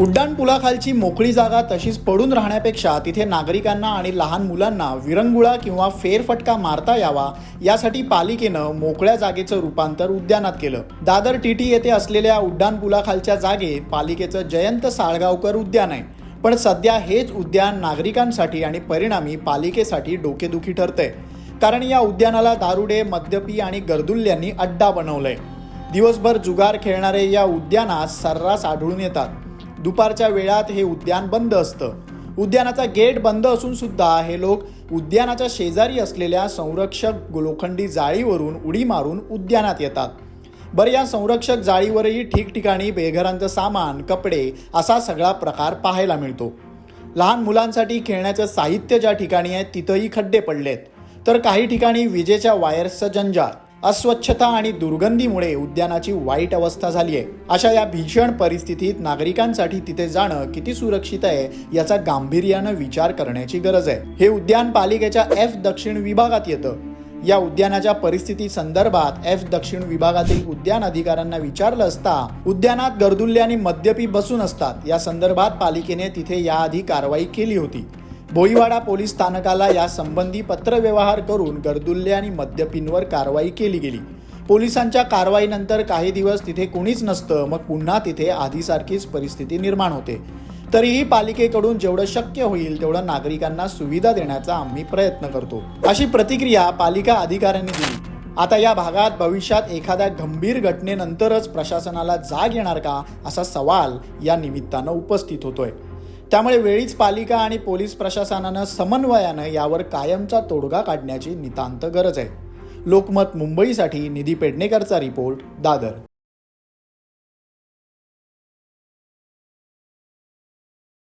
उड्डाणपुलाखालची मोकळी जागा तशीच पडून राहण्यापेक्षा तिथे नागरिकांना आणि लहान मुलांना विरंगुळा किंवा फेरफटका मारता यावा यासाठी पालिकेनं मोकळ्या जागेचं रूपांतर उद्यानात केलं. दादर टीटी येथे असलेल्या उड्डाणपुलाखालच्या जागे जागेत पालिकेचं जयंत साळगावकर उद्यान आहे. पण सध्या हेच उद्यान नागरिकांसाठी आणि परिणामी पालिकेसाठी डोकेदुखी ठरतंय. कारण या उद्यानाला दारुडे मद्यपी आणि गर्दुल्यांनी अड्डा बनवलंय. दिवसभर जुगार खेळणारे या उद्यानात सर्रास आढळून येतात. दुपारच्या वेळात हे उद्यान बंद असतं. उद्यानाचा गेट बंद असून सुद्धा हे लोक उद्यानाच्या शेजारी असलेल्या संरक्षक लोखंडी जाळीवरून उडी मारून उद्यानात येतात. बरं या संरक्षक जाळीवरही ठिकठिकाणी बेघरांचं सामान कपडे असा सगळा प्रकार पाहायला मिळतो. लहान मुलांसाठी खेळण्याचं साहित्य ज्या ठिकाणी आहे तिथंही खड्डे पडलेत. तर काही ठिकाणी विजेच्या वायर्सचं जंजाळ. अस्वच्छता आणि दुर्गंधीमुळे उद्यानाची वाईट अवस्था झाली आहे. अशा या भीषण परिस्थितीत नागरिकांसाठी तिथे जाणं किती सुरक्षित आहे याचा गांभीर्यानं विचार करण्याची गरज आहे. हे उद्यान पालिकेच्या एफ दक्षिण विभागात येतं. या उद्यानाच्या परिस्थिती संदर्भात एफ दक्षिण विभागातील उद्यान अधिकाऱ्यांना विचारलं असता उद्यानात गर्दुल्ले आणि मद्यपी बसून असतात. या संदर्भात पालिकेने तिथे याआधी कारवाई केली होती. भोईवाडा पोलीस स्थानकाला या संबंधी पत्रव्यवहार करून गर्दुल्ले आणि मद्यपींवर कारवाई केली गेली. पोलिसांच्या कारवाईनंतर काही दिवस तिथे कुणीच नसतं मग पुन्हा तिथे आधीसारखीच परिस्थिती निर्माण होते. तरीही पालिकेकडून जेवढं शक्य होईल तेवढं नागरिकांना सुविधा देण्याचा आम्ही प्रयत्न करतो. अशी प्रतिक्रिया पालिका अधिकाऱ्यांनी दिली. आता या भागात भविष्यात एखाद्या गंभीर घटनेनंतरच प्रशासनाला जाग येणार का असा सवाल या निमित्तानं उपस्थित होतोय. त्यामुळे वेळीच पालिका आणि पोलीस प्रशासनानं समन्वयानं यावर कायमचा तोडगा काढण्याची नितांत गरज आहे. लोकमत मुंबईसाठी निधी पेडणेकरचा रिपोर्ट दादर.